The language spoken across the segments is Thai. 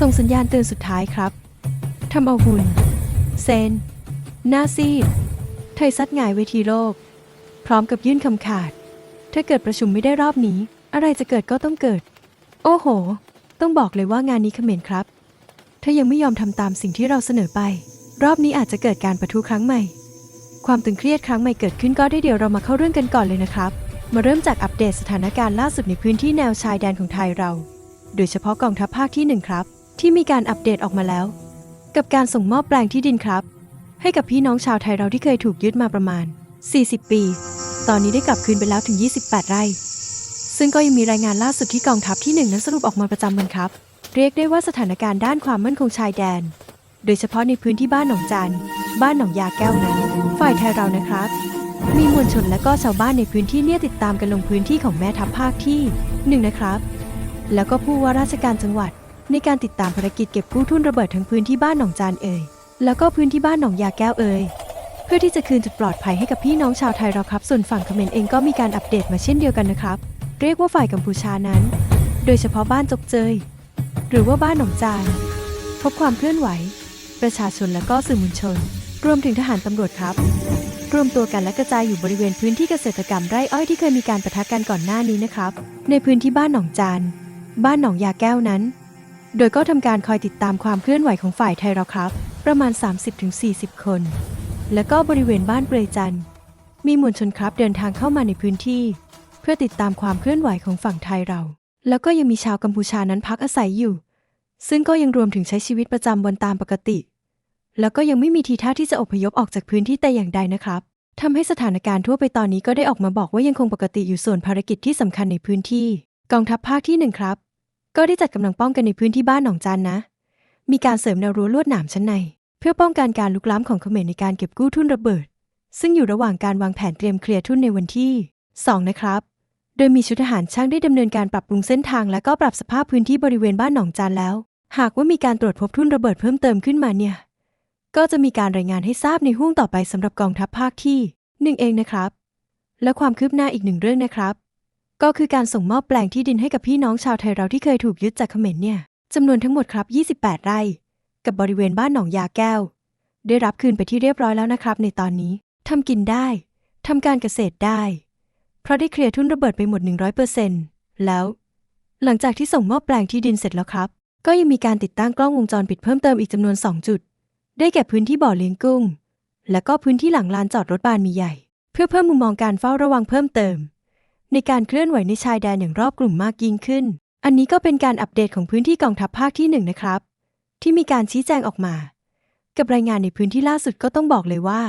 ส่งสัญญาณเตือนสุดท้ายครับทำเอาหุ่น เซน หน้าซีดเธอซัดหงายเวทีโลก พร้อมกับยื่นคำขาด ถ้าเกิดประชุมไม่ได้รอบนี้ อะไรจะเกิดก็ต้องเกิด โอ้โห ต้องบอกเลยว่างานนี้เขมรครับ ถ้ายังไม่ยอมทำตามสิ่งที่เราเสนอไป รอบนี้อาจจะเกิดการประทุครั้งใหม่ ความตึงเครียดครั้งใหม่เกิดขึ้นก็ได้เดี๋ยวเรามาเข้าเรื่องกันก่อนเลยนะครับ มาเริ่มจากอัปเดตสถานการณ์ล่าสุดในพื้นที่แนวชายแดนของไทยเรา โดยเฉพาะกองทัพภาคที่หนึ่งครับ ที่มีการอัปเดตออกมาแล้ว กับการส่งมอบแปลงที่ดินครับ ให้กับพี่น้องชาวไทยเราที่เคยถูกยึดมาประมาณ 40 ปี ตอนนี้ได้กลับคืนไปแล้วถึง 28 ไร่ ซึ่งก็ยังมีรายงานล่าสุดที่กองทัพที่หนึ่งนั้นสรุปออกมาประจำวันครับ เรียกได้ว่าสถานการณ์ด้านความมั่นคงชายแดน โดยเฉพาะในพื้นที่บ้านหนองจานบ้านหนองยาแก้วนั้น ฝ่ายไทยเรานะครับ มีมวลชนและก็ชาวบ้านในพื้นที่เนี่ยติดตามกันลงพื้นที่ของแม่ทัพภาคที่หนึ่งนะครับ แล้วก็ผู้ว่าราชการจังหวัด ในการติดตามภารกิจเก็บกู้ทุ่นระเบิดทั้งพื้นที่บ้านหนองจานเอ่ย แล้วก็พื้นที่บ้านหนองยาแก้วเอ่ย เพื่อที่จะคืนจุดปลอดภัยให้กับพี่น้องชาวไทยเราครับ ส่วนฝั่งเขมรเองก็มีการอัปเดตมาเช่นเดียวกันนะครับ เรียกว่าฝ่ายกัมพูชานั้น โดยเฉพาะบ้านจกเจย หรือว่าบ้านหนองจาน พบความเคลื่อนไหว ประชาชนและก็สื่อมวลชน รวมถึงทหารตำรวจครับ รวมตัวกันและกระจายอยู่บริเวณพื้นที่เกษตรกรรมไร่อ้อยที่เคยมีการประทะกันก่อนหน้านี้นะครับ ในพื้นที่บ้านหนองจาน บ้านหนองยาแก้วนั้น โดยก็ทำการคอยติดตามความเคลื่อนไหวของฝ่ายไทยเราครับ ประมาณ 30-40 คน แล้วก็บริเวณบ้านเปรยจัน มีมวลชนครับเดินทางเข้ามาในพื้นที่ เพื่อติดตามความเคลื่อนไหวของฝั่งไทยเรา แล้วก็ยังมีชาวกัมพูชานั้นพักอาศัยอยู่ ซึ่งก็ยังรวมถึงใช้ชีวิตประจำวันตามปกติ แล้วก็ยังไม่มีทีท่าที่จะอพยพออกจากพื้นที่แต่อย่างใดนะครับทำให้สถานการณ์ทั่วไปตอนนี้ก็ได้ออกมาบอกว่ายังคงปกติอยู่ส่วนภารกิจที่สำคัญในพื้นที่ กองทัพภาคที่หนึ่งครับ ก็ได้จัดกำลังป้องกันในพื้นที่บ้านหนองจานนะ มีการเสริมแนวรั้วลวดหนามชั้นใน เพื่อป้องกันการลุกล้ำของเขมรในการเก็บกู้ทุนระเบิด ซึ่งอยู่ระหว่างการวางแผนเตรียมเคลียร์ทุนในวันที่ 2 นะครับ โดยมีชุดทหารช่างได้ดำเนินการปรับปรุงเส้นทาง และก็ปรับสภาพพื้นที่บริเวณบ้านหนองจานแล้ว หากว่ามีการตรวจพบทุนระเบิดเพิ่มเติมขึ้นมาเนี่ย ก็จะมีการรายงานให้ทราบในห้วงต่อไปสำหรับกองทัพภาคที่หนึ่งเองนะครับ และความคืบหน้าอีกหนึ่งเรื่องนะครับ ก็คือการส่งมอบแปลงที่ดินให้กับพี่น้องชาวไทยเราที่เคยถูกยึดจากเขมรเนี่ยจำนวนทั้งหมดครับ 28 ไร่ กับบริเวณบ้านหนองยาแก้ว ได้รับคืนไปที่เรียบร้อยแล้วนะครับ ในตอนนี้ทำกินได้ทำการเกษตรได้ เพราะได้เคลียร์ทุนระเบิดไปหมด 100%แล้ว หลังจากที่ส่งมอบแปลงที่ดินเสร็จแล้วครับ ก็ยังมีการติดตั้งกล้องวงจรปิดเพิ่มเติมอีกจำนวน 2 จุด ได้แก่พื้นที่บ่อเลี้ยงกุ้ง และก็พื้นที่หลังลานจอดรถบานมีใหญ่ เพื่อเพิ่มมุมมองการเฝ้าระวังเพิ่มเติม ในการเคลื่อนไหวในชายแดนอย่างรอบกลุ่มมากยิ่งขึ้น อันนี้ก็เป็นการอัปเดตของพื้นที่กองทัพภาคที่หนึ่งนะครับ ที่มีการชี้แจงออกมา กับรายงานในพื้นที่ล่าสุดก็ต้องบอกเลยว่า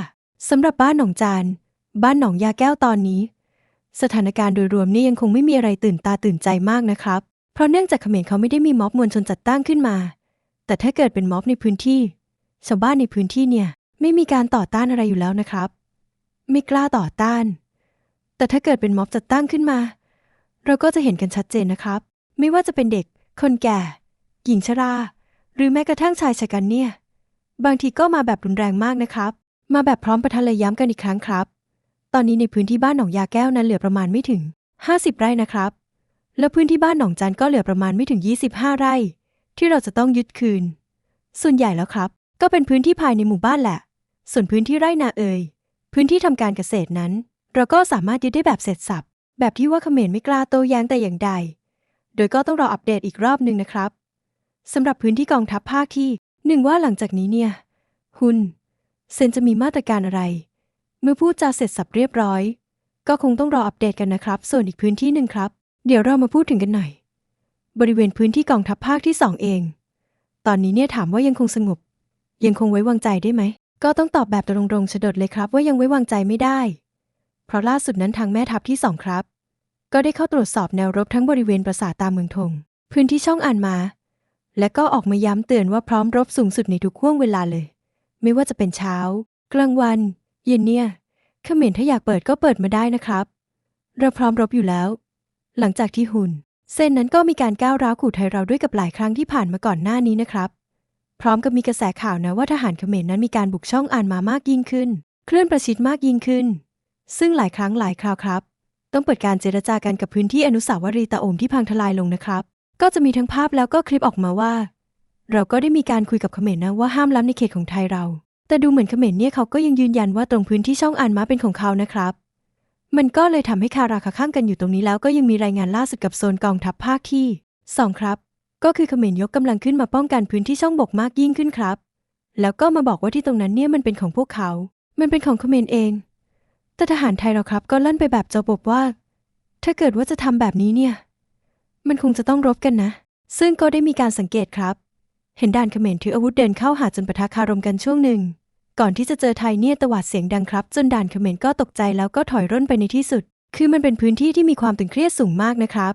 สำหรับบ้านหนองจาน บ้านหนองยาแก้วตอนนี้ สถานการณ์โดยรวมนี่ยังคงไม่มีอะไรตื่นตาตื่นใจมากนะครับ เพราะเนื่องจากเขมรเขาไม่ได้มีม็อบมวลชนจัดตั้งขึ้นมา แต่ถ้าเกิดเป็นม็อบในพื้นที่ ชาวบ้านในพื้นที่เนี่ย ไม่มีการต่อต้านอะไรอยู่แล้วนะครับ ไม่กล้าต่อต้าน แต่ถ้าเกิดเป็นม็อบจัดตั้งขึ้นมา เราก็จะเห็นกันชัดเจนนะครับ ไม่ว่าจะเป็นเด็ก คนแก่ หญิงชรา หรือแม้กระทั่งชายชะกันเนี่ย บางทีก็มาแบบรุนแรงมากนะครับ มาแบบพร้อมประทะเลยย้ำกันอีกครั้งครับ ตอนนี้ในพื้นที่บ้านหนองยาแก้วนั้นเหลือประมาณไม่ถึง 50 ไร่นะครับ แล้วพื้นที่บ้านหนองจันก็เหลือประมาณไม่ถึง 25 ไร่ ที่เราจะต้องยึดคืน ส่วนใหญ่แล้วครับ ก็เป็นพื้นที่ภายในหมู่บ้านแหละ ส่วนพื้นที่ไร่นาเอ่ยพื้นที่ทำการเกษตรนั้น เราก็สามารถยึดได้แบบเสร็จสับ แบบที่ว่าเขมรไม่กล้าโต้แย้งแต่อย่างใด โดยก็ต้องรออัปเดตอีกรอบหนึ่งนะครับสำหรับพื้นที่กองทัพภาคที่หนึ่งว่าหลังจากนี้เนี่ยหุนเซนจะมีมาตรการอะไร เมื่อพูดจาเสร็จสับเรียบร้อย ก็คงต้องรออัปเดตกันนะครับ ส่วนอีกพื้นที่หนึ่งครับ เดี๋ยวเรามาพูดถึงกันหน่อย บริเวณพื้นที่กองทัพภาคที่สองเอง ตอนนี้เนี่ยถามว่ายังคงสงบ ยังคงไว้วางใจได้ไหม ก็ต้องตอบแบบตรงๆฉดดเลยครับ ว่ายังไว้วางใจไม่ได้ ราะล่าสุดนั้นทางแม่ทัพที่สองครับ ก็ได้เข้าตรวจสอบแนวรบทั้งบริเวณปราสาทตามเมืองทง พื้นที่ช่องอ่านมา และก็ออกมาย้ำเตือนว่าพร้อมรบสูงสุดในทุกห่วงเวลาเลย ไม่ว่าจะเป็นเช้า กลางวัน เย็นเนี่ยเขมรถ้าอยากเปิดก็เปิดมาได้นะครับ เราพร้อมรบอยู่แล้ว หลังจากที่หุนเส้นนั้นก็มีการก้าวร้าวขู่ไทยเราด้วยกับหลายครั้งที่ผ่านมาก่อนหน้านี้นะครับ พร้อมกับมีกระแสข่าวนะว่าทหารเขมรนั้นมีการบุกช่องอ่านมามากยิ่งขึ้น เคลื่อนประชิดมากยิ่งขึ้น ซึ่งหลายครั้งหลายคราวครับ ต้องเปิดการเจรจากันกับพื้นที่อนุสาวรีย์ตาโอมที่พังทลายลงนะครับ ก็จะมีทั้งภาพแล้วก็คลิปออกมาว่า เราก็ได้มีการคุยกับเขมรนะว่าห้ามล้ำในเขตของไทยเรา แต่ดูเหมือนเขมรเนี่ยเขาก็ยังยืนยันว่าตรงพื้นที่ช่องอันมาเป็นของเขานะครับ มันก็เลยทำให้คาราคาข้างกันอยู่ตรงนี้แล้วก็ยังมีรายงานล่าสุดกับโซนกองทัพภาคที่2ครับ ก็คือเขมรยกกำลังขึ้นมาป้องกันพื้นที่ช่องบกมากยิ่งขึ้นครับ แล้วก็มาบอกว่าที่ตรงนั้นเนี่ยมันเป็นของพวกเขา มันเป็นของเขมรเอง แต่ทหารไทยเราครับ ก็ลั่นไปแบบเจ้าบบว่า ถ้าเกิดว่าจะทำแบบนี้เนี่ย มันคงจะต้องรบกันนะ ซึ่งก็ได้มีการสังเกตครับ เห็นด่านเขมรถืออาวุธเดินเข้าหาจนปะทะคารมกันช่วงหนึ่ง ก่อนที่จะเจอไทยเนี่ยตวาดเสียงดังครับ จนด่านเขมรก็ตกใจแล้วก็ถอยร่นไปในที่สุด คือมันเป็นพื้นที่ที่มีความตึงเครียดสูงมากนะครับ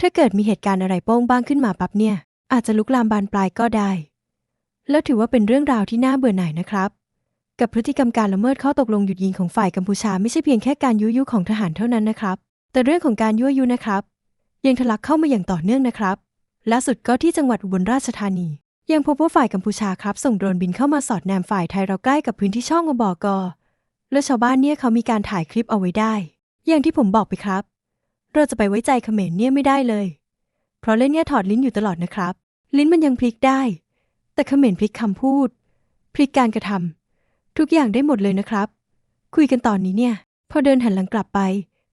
ถ้าเกิดมีเหตุการณ์อะไรโป้งบ้างขึ้นมาปั๊บเนี่ย อาจจะลุกลามบานปลายก็ได้ แล้วถือว่าเป็นเรื่องราวที่น่าเบื่อหน่ายนะครับ กับพฤติกรรมการละเมิดข้อตกลงหยุดยิงของฝ่ายกัมพูชาไม่ใช่เพียงแค่การยุยยุของทหารเท่านั้นนะครับ แต่เรื่องของการยั่วยุนะครับ ยังทะลักเข้ามาอย่างต่อเนื่องนะครับล่าสุดก็ที่จังหวัดอุบลราชธานี ยังพบว่าฝ่ายกัมพูชาครับ ส่งโดรนบินเข้ามาสอดแนมฝ่ายไทยเราใกล้กับพื้นที่ช่องอบกอและชาวบ้านเนี่ยเขามีการถ่ายคลิปเอาไว้ได้ อย่างที่ผมบอกไปครับ เราจะไปไว้ใจเขมรเนี่ยไม่ได้เลย เพราะเล่นเนี่ยถอดลิ้นอยู่ตลอดนะครับ ลิ้นมันยังพลิกได้ แต่เขมรพลิกคำพูด พลิกการกระทำ ทุกอย่างได้หมดเลยนะครับ คุยกันตอนนี้เนี่ย พอเดินหันหลังกลับไป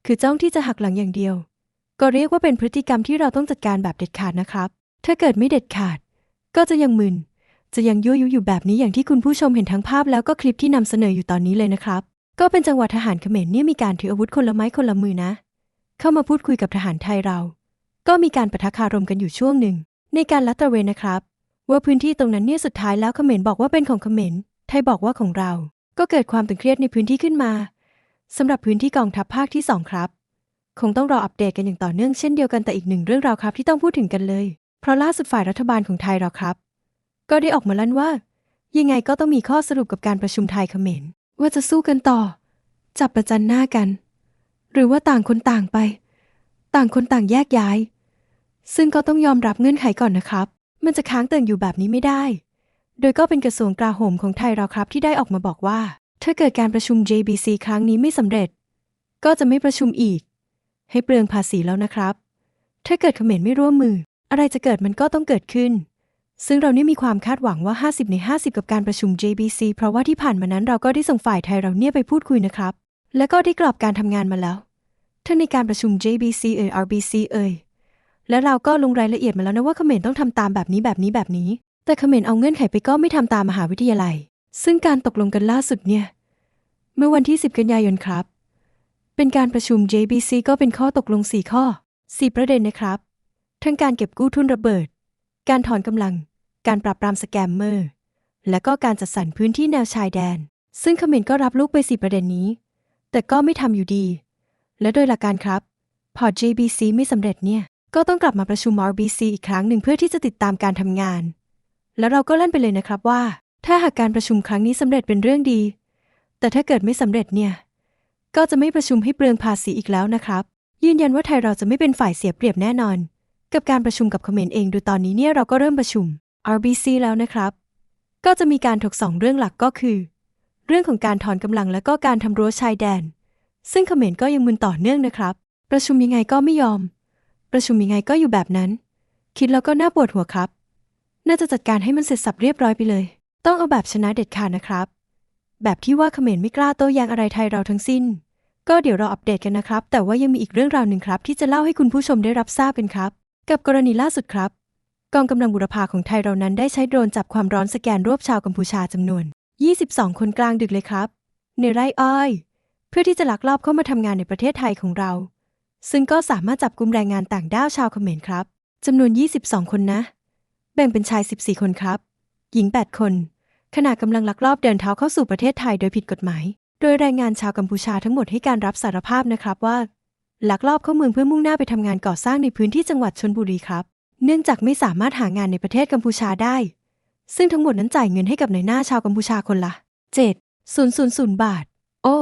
คือจ้องที่จะหักหลังอย่างเดียว ก็เรียกว่าเป็นพฤติกรรมที่เราต้องจัดการแบบเด็ดขาดนะครับ ถ้าเกิดไม่เด็ดขาด ก็จะยังมึน จะยังยั่วยุอยู่แบบนี้อย่างที่คุณผู้ชมเห็นทั้งภาพแล้วก็คลิปที่นำเสนออยู่ตอนนี้เลยนะครับ ก็เป็นจังหวะทหารเขมรเนี่ยมีการถืออาวุธคนละไม้คนละมือนะ เข้ามาพูดคุยกับทหารไทยเรา ก็มีการปะทะคารมกันอยู่ช่วงหนึ่งในการลัดตระเวนนะครับ ว่าพื้นที่ตรงนั้นเนี่ยสุดท้ายแล้วเขมรบอกว่าเป็นของเขมร ทยบอกว่าของเรา ก็เกิดความตึงเครียดในพื้นที่ขึ้นมาสำหรับพื้นที่กองทัพภาคที่สองครับ คงต้องรออัปเดตกันอย่างต่อเนื่องเช่นเดียวกันแต่อีกหนึ่งเรื่องราวครับที่ต้องพูดถึงกันเลย เพราะล่าสุดฝ่ายรัฐบาลของไทยเราครับ ก็ได้ออกมาลั่นว่า ยังไงก็ต้องมีข้อสรุปกับการประชุมไทยเขมรว่าจะสู้กันต่อ จับประจันหน้ากัน หรือว่าต่างคนต่างไป ต่างคนต่างแยกย้าย ซึ่งก็ต้องยอมรับเงื่อนไขก่อนนะครับ มันจะค้างเติ่งอยู่แบบนี้ไม่ได้ โดยก็เป็นกระทรวงกลาโหมของไทยเราครับที่ได้ออกมาบอกว่า ถ้าเกิดการประชุม JBC ครั้งนี้ไม่สำเร็จ ก็จะไม่ประชุมอีก ให้เปลืองภาษีแล้วนะครับ ถ้าเกิดเขมรไม่ร่วมมือ อะไรจะเกิดมันก็ต้องเกิดขึ้น ซึ่งเรานี่มีความคาดหวังว่า 50 ใน 50 กับการประชุม JBC เพราะว่าที่ผ่านมานั้นเราก็ได้ส่งฝ่ายไทยเราเนี่ยไปพูดคุยนะครับ และก็ได้กรอบการทำงานมาแล้วทั้งในการประชุม JBC เอ่ย RBC เอ่ยและเราก็ลงรายละเอียดมาแล้วนะว่าเขมรต้องทำตามแบบนี้แบบนี้แบบนี้ แต่เขมรเอาเงื่อนไขไปก็ไม่ทำตามมหาวิทยาลัย ซึ่งการตกลงกันล่าสุดเนี่ย เมื่อวันที่ 10 กันยายนครับ เป็นการประชุม JBC ก็เป็นข้อตกลง 4 ข้อ 4 ประเด็นนะครับ ทั้งการเก็บกู้ทุนระเบิด การถอนกำลัง การปราบปรามสแกมเมอร์ และก็การจัดสรรพื้นที่แนวชายแดน ซึ่งเขมรก็รับลูกไป 4 ประเด็นนี้ แต่ก็ไม่ทำอยู่ดี และโดยหลักการครับ พอ JBC ไม่สำเร็จเนี่ย ก็ต้องกลับมาประชุม RBC อีกครั้งหนึ่งเพื่อที่จะติดตามการทำงาน แล้วเราก็เล่นไปเลยนะครับว่า ถ้าหากการประชุมครั้งนี้สำเร็จเป็นเรื่องดี แต่ถ้าเกิดไม่สำเร็จเนี่ย ก็จะไม่ประชุมให้เปลืองภาษีอีกแล้วนะครับ ยืนยันว่าไทยเราจะไม่เป็นฝ่ายเสียเปรียบแน่นอน กับการประชุมกับเขมรเองดูตอนนี้เนี่ยเราก็เริ่มประชุม RBC แล้วนะครับ ก็จะมีการถกสองเรื่องหลักก็คือ เรื่องของการถอนกำลังและก็การทำรั้วชายแดน ซึ่งเขมรก็ยังมึนต่อเนื่องนะครับ ประชุมยังไงก็ไม่ยอม ประชุมยังไงก็อยู่แบบนั้น คิดแล้วก็น่าปวดหัวครับ น่าจะจัดการให้มันเสร็จสับเรียบร้อยไปเลย ต้องเอาแบบชนะเด็ดขาดนะครับ แบบที่ว่าเขมรไม่กล้าโต้แย้งอะไรไทยเราทั้งสิ้น ก็เดี๋ยวเราอัปเดตกันนะครับ แต่ว่ายังมีอีกเรื่องราวหนึ่งครับ ที่จะเล่าให้คุณผู้ชมได้รับทราบกันครับ กับกรณีล่าสุดครับ กองกำลังบุรพาของไทยเรานั้นได้ใช้โดรนจับความร้อนสแกนรวบชาวกัมพูชาจำนวน 22 คนกลางดึกเลยครับ ในไร่อ้อยเพื่อที่จะลักลอบเข้ามาทำงานในประเทศไทยของเรา ซึ่งก็สามารถจับกลุ่มแรงงานต่างด้าวชาวเขมรครับจำนวน 22 คนนะ แบ่งเป็นชาย 14 คนครับ หญิง 8 คน ขณะกำลังลักลอบเดินเท้าเข้าสู่ประเทศไทยโดยผิดกฎหมาย โดยแรงงานชาวกัมพูชาทั้งหมดให้การรับสารภาพนะครับว่า ลักลอบเข้าเมืองเพื่อมุ่งหน้าไปทำงานก่อสร้างในพื้นที่จังหวัดชนบุรีครับ เนื่องจากไม่สามารถหางานในประเทศกัมพูชาได้ ซึ่งทั้งหมดนั้นจ่ายเงินให้กับนายหน้าชาวกัมพูชาคนละ7 0 0 0 บาท โอ้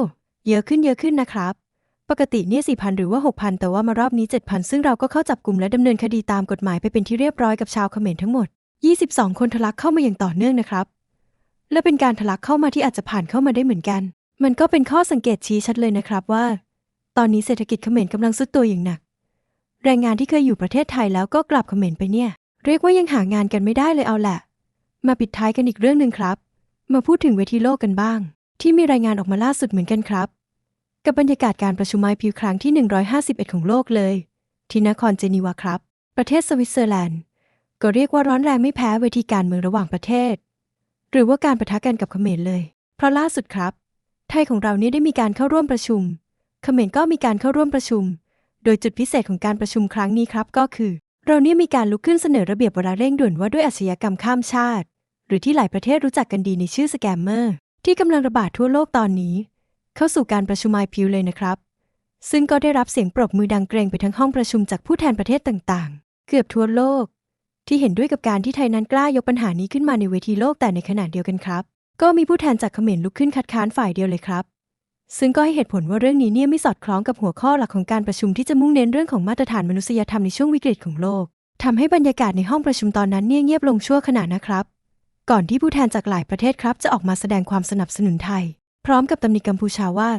เยอะขึ้นเยอะขึ้นนะครับ ปกติเนี่ย4,000หรือว่า6,000แต่ว่ามารอบนี้7,000ซึ่งเราก็เข้าจับกลุ่มและดำเนินคดีตามกฎหมายไปเป็นที่เรียบร้อยกับชาวเขมรทั้งหมด 22 คนทะลักเข้ามาอย่างต่อเนื่องนะครับ และเป็นการทะลักเข้ามาที่อาจจะผ่านเข้ามาได้เหมือนกัน มันก็เป็นข้อสังเกตชี้ชัดเลยนะครับว่า ตอนนี้เศรษฐกิจเขมรกำลังซุดตัวอย่างหนัก แรงงานที่เคยอยู่ประเทศไทยแล้วก็กลับเขมรไปเนี่ย เรียกว่ายังหางานกันไม่ได้เลยเอาแหละ มาปิดท้ายกันอีกเรื่องหนึ่งครับ มาพูดถึงเวทีโลกกันบ้าง ที่มีรายงานออกมาล่าสุดเหมือนกันครับ กับบรรยากาศการประชุมไมพิวครั้งที่ 151 ของโลกเลย ที่นครเจนีวาครับ ประเทศสวิตเซอร์แลนด์ ก็เรียกว่าร้อนแรงไม่แพ้เวทีการเมืองระหว่างประเทศ หรือว่าการประทะกันกับเขมรเลย เพราะล่าสุดครับ ไทยของเรานี่ได้มีการเข้าร่วมประชุม เขมรก็มีการเข้าร่วมประชุม โดยจุดพิเศษของการประชุมครั้งนี้ครับก็คือ เราเนี่ยมีการลุกขึ้นเสนอระเบียบเวลาเร่งด่วนว่าด้วยอาชญากรรมข้ามชาติ หรือที่หลายประเทศรู้จักกันดีในชื่อสแกมเมอร์ที่กำลังระบาดทั่วโลกตอนนี้ เข้าสู่การประชุมไอพิวเลยนะครับ ซึ่งก็ได้รับเสียงปรบมือดังเกรงไปทั้งห้องประชุมจากผู้แทนประเทศต่างๆ เกือบทั่วโลก ที่เห็นด้วยกับการที่ไทยนั้นกล้ายกปัญหานี้ขึ้นมาในเวทีโลกแต่ในขณะเดียวกันครับ ก็มีผู้แทนจากเขมรลุกขึ้นคัดค้านฝ่ายเดียวเลยครับ ซึ่งก็ให้เหตุผลว่าเรื่องนี้เนี่ยไม่สอดคล้องกับหัวข้อหลักของการประชุมที่จะมุ่งเน้นเรื่องของมาตรฐานมนุษยธรรมในช่วงวิกฤตของโลกทำให้บรรยากาศในห้องประชุมตอนนั้นเนี่ยเงียบลงชั่วขณะนะครับ ก่อนที่ผู้แทนจากหลายประเทศครับจะออกมาแสดงความสนับสนุนไทย พร้อมกับตำหนิกัมพูชาว่า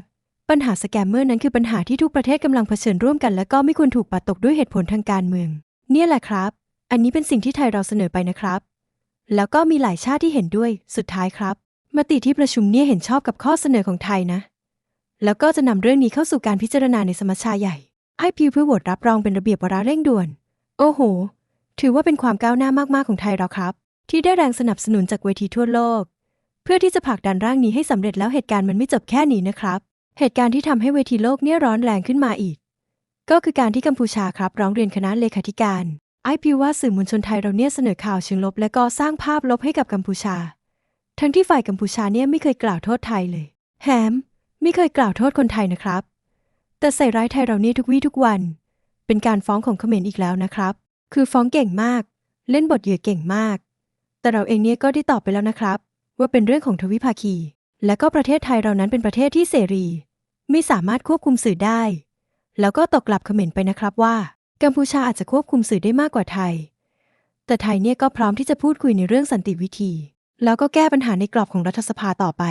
ปัญหาสแกมเมอร์นั้นคือปัญหาที่ทุกประเทศกำลังเผชิญร่วมกัน และก็ไม่ควรถูกปัดตกด้วยเหตุผลทางการเมือง เนี่ยแหละครับ อันนี้เป็นสิ่งที่ไทยเราเสนอไปนะครับ แล้วก็มีหลายชาติที่เห็นด้วย สุดท้ายครับมติที่ประชุมเนี่ยเห็นชอบกับข้อเสนอของไทยนะ แล้วก็จะนำเรื่องนี้เข้าสู่การพิจารณาในสมัชชาใหญ่ไอพิวเพื่อโหวตรับรองเป็นระเบียบวาระเร่งด่วน โอ้โห ถือว่าเป็นความก้าวหน้ามากๆของไทยเราครับ ที่ได้แรงสนับสนุนจากเวทีทั่วโลก เพื่อที่จะผลักดันร่างนี้ให้สำเร็จแล้วเหตุการณ์มันไม่จบแค่นี้นะครับ เหตุการณ์ที่ทำให้เวทีโลกเนี่ยร้อนแรงขึ้นมาอีก ก็คือการที่กัมพูชาครับร้องเรียนคณะเลขาธิการไอพิวว่าสื่อมวลชนไทยเราเนี่ยเสนอข่าวเชิงลบ และก็สร้างภาพลบให้กับกัมพูชา ทั้งที่ฝ่ายกัมพูชาเนี่ยไม่เคยกล่าวโทษไทยเลย แฮมไม่เคยกล่าวโทษคนไทยนะครับ แต่ใส่ร้ายไทยเราเนี่ยทุกวี่ทุกวัน เป็นการฟ้องของเขมรอีกแล้วนะครับ คือฟ้องเก่งมาก เล่นบทเหยื่อเก่งมาก แต่เราเองเนี่ยก็ได้ตอบไปแล้วนะครับ ว่าเป็นเรื่องของทวิภาคี และก็ประเทศไทยเรานั้นเป็นประเทศที่เสรี ไม่สามารถควบคุมสื่อได้ แล้วก็ตกกลับเขมรไปนะครับว่า กัมพูชาอาจจะควบคุมสื่อได้มากกว่าไทย แต่ไทยเนี่ยก็พร้อมที่จะพูดคุยในเรื่องสันติวิธี แล้วก็แก้ปัญหาในกรอบของรัฐสภาต่อไป